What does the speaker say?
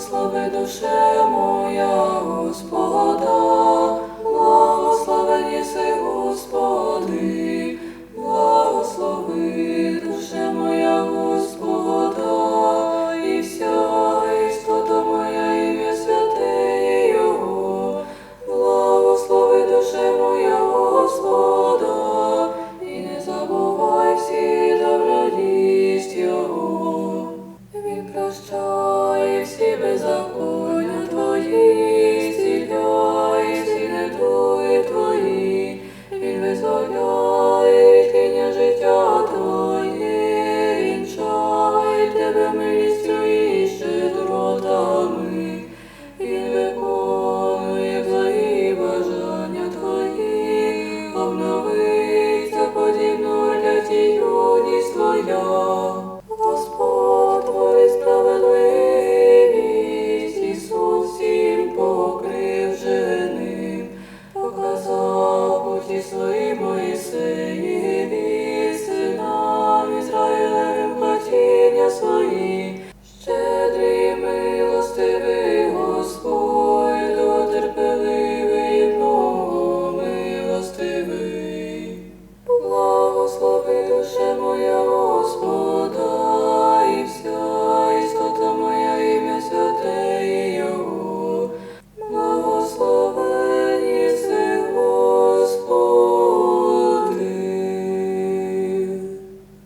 Благослови душе моя Господа, благословен єси Господи, благослови душе моя Господа, і вся істота моя ім'я святе Його, благослови душе моя Господа, і не забувай всі добродість Його. Він прощає всі беззаконня